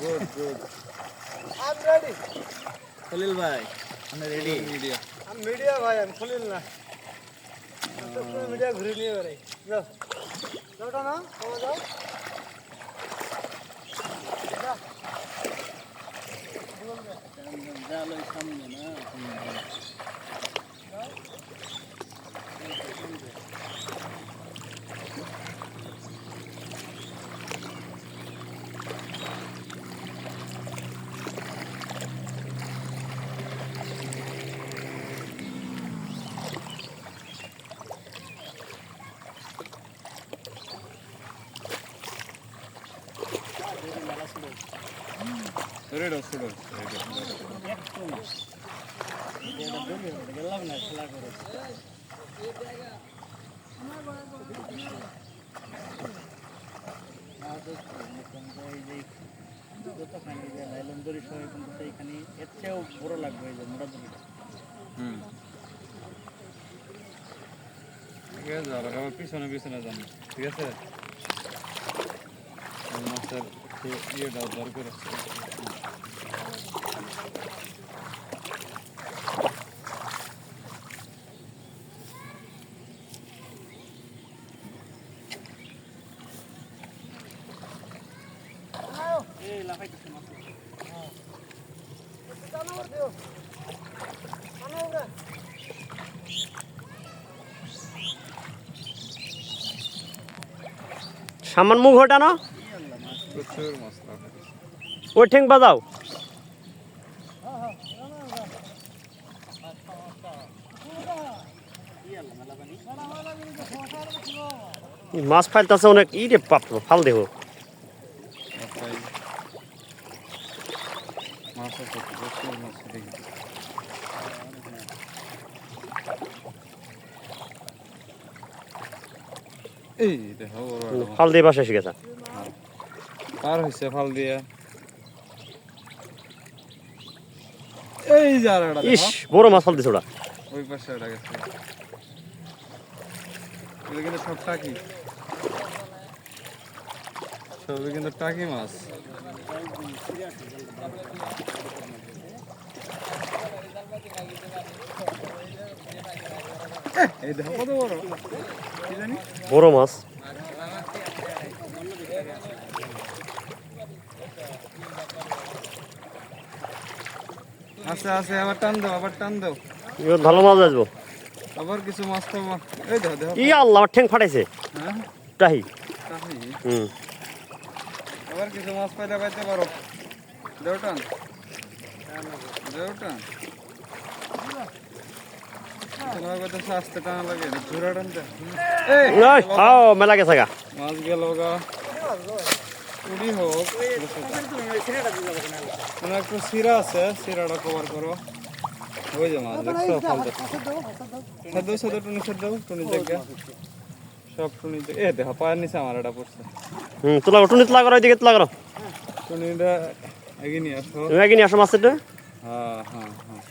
Good good I'm ready. Khalil ভাই আমি ready media I'm media ভাই আমি খুলিল না মিডিয়া ঘুরে নিয়ে বেড়াই যাও যাওটা না যাও সেইখানে এর চেয়েও বড় লাগবে যে মোটা হুম ঠিক আছে পিছনে পিছনে যান ঠিক আছে মাছের একটু দরকার আছে এই লাফাইতেছে মাছ টানো ওর দিও টানো ওরে সামান মুখ হটানো ওই ঠেং বাজাও। মাছ ফাইলতেছে অনেক ই রে পাপ ফাল দেহ। মাছ আছে প্রচুর মাছ দেখি এই দেখো। ফাল দিয়ে বাসা এসে গেছে। পার হয়েছে ফাল দিয়ে। এই যারাটা ইস বড় মাছ ফাল দিছে ওটা ওই পাশে ওটা গেছে। কিন্তু সব টাকি সবই কিন্তু টাকি মাছ। বড়? মাছ। আছে আছে আবার টান দাও আবার টান দাও। এবার ভালো মাছ আসব। আবার কিছু মাছ পাবো এই দেখো দেখো। ই আল্লাহ আমার ঠেং ফাটাইছে। হ্যাঁ? টাহি। হুম। আবার কিছু মাছ পাইলে পাইতে পারো দেওটান দেওটান তোমার কথা আসতে টানা লাগে ঘুরা টানতে এই ওই, আও মেলা গেছে গা মাছ গেল গা উড়ি হোক কোনো একটু সিরা আছে সিরাটা কভার করো ওই যে মাছ দেখছ ফালতে সেদ্ধ সেদ্ধ টুনি সেদ্ধ টুনি দেখে সব টুনি এ দেখো পায়ের নিচে আমার এটা পড়ছে। হুম তোলা টুনি তোলা করো এদিকে তোলা করো। টুনিটা এগিয়ে নিয়ে আসো। এগিয়ে নিয়ে আসো মাছের হ্যাঁ হ্যাঁ হ্যাঁ।